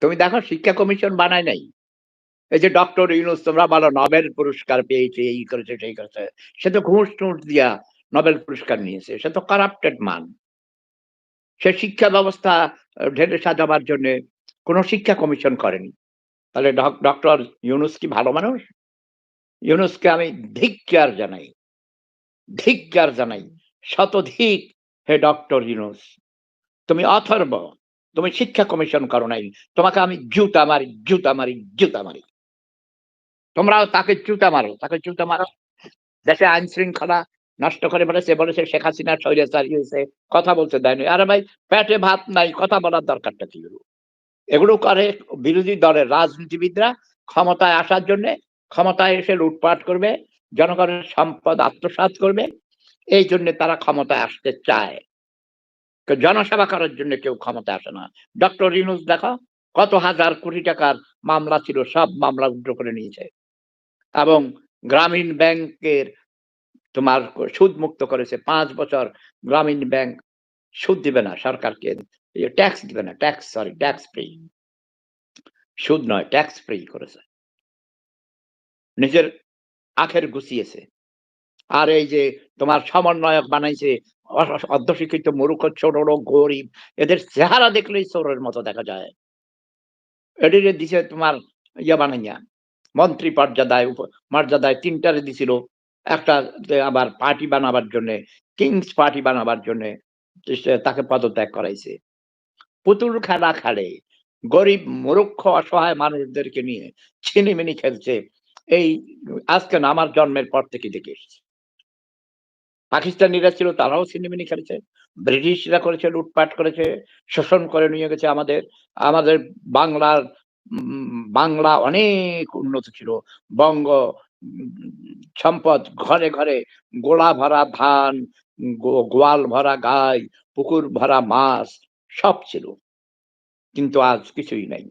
তুমি দেখো, শিক্ষা কমিশন বানায় নাই। এই যে ডক্টর ইউনুস, তোমরা বলো, নোবেল পুরস্কার পেয়েছে, এই করেছে, সেই করেছে। সে তো ঘুষ টুস দিয়া নোবেল পুরস্কার নিয়েছে। সে তো কারাপ্টেড মান সে শিক্ষা ব্যবস্থা ঢেলে সাজাবার জন্য কোনো শিক্ষা কমিশন করেনি। তাহলে ডক্টর ইউনুস কি ভালো মানুষ? ইউনুসকে আমি ধিক্কার জানাই ধিক্কার জানাই, শতধিক হে ডক্টর ইউনুস। তুমি অথর্ব তুমি শিক্ষা কমিশন করো নাই। তোমাকে আমি জুতা মারি জুতা মারি জুতা মারি। তোমরাও তাকে জুতা মারো, তাকে জুতা মারো। দেশে আইন শৃঙ্খলা নষ্ট করে বলেছে বলেছে শেখ হাসিনা, স্বৈরাচারী হয়েছে, কথা বলতে দেয়নি আরে ভাই, পেটে ভাত নাই, কথা বলার দরকারটা কি? এগুলো করে বিরোধী দলের রাজনীতিবিদরা ক্ষমতায় আসার জন্য ক্ষমতায় এসে লুটপাট করবে, জনগণের সম্পদ আত্মসাৎ করবে, এই জন্য তারা ক্ষমতায় আসতে চায়। জনসেবা করার জন্য কেউ ক্ষমতা আসে না। ডক্টর ইনুস দেখো, কত হাজার কোটি টাকার মামলা ছিল, সব মামলা উদ্র করে নিয়েছে। এবং গ্রামীণ ব্যাংকের তোমার সুদ মুক্ত করেছে, পাঁচ বছর গ্রামীণ ব্যাংক সুদ দিবে না, সরকারকে ট্যাক্স দিবে না, ট্যাক্স, সরি, ট্যাক্স ফ্রি। সুদ নয়, ট্যাক্স ফ্রি করেছে। নিজের আখের গুছিয়েছে। আর এই যে তোমার সমন্বয়ক বানাইছে অর্ধশিক্ষিত মূর্খ, ছোট গরিব, এদের চেহারা দেখলেই চোরের মতো দেখা যায়। এটিরে দিছে তোমার ইয়া বানাইয়া। মন্ত্রী পর্যাদায় মর্যাদায় তিনটারে দিছিল। একটা আবার পার্টি বানাবার জন্য, কিংস পার্টি বানাবার জন্য তাকে পদত্যাগ করাইছে। পুতুল খেলা খেলে। গরিব মূর্খ অসহায় মানুষদেরকে নিয়ে ছিনিমিনি খেলছে। এই আজকে আমার জন্মের পর থেকে দেখে এসেছি। পাকিস্তানিরা ছিল, তারাও ছিনিমিনি খেলেছে, ব্রিটিশরা করেছে, লুটপাট করেছে, শোষণ করে নিয়ে গেছে আমাদের আমাদের বাংলার বাংলা অনেক উন্নত ছিল। বঙ্গ, সম্পদ, ঘরে ঘরে গোলা ভরা ধান গোয়াল ভরা গাই, পুকুর ভরা মাছ, সব ছিল। কিন্তু আজ কিছুই নাই।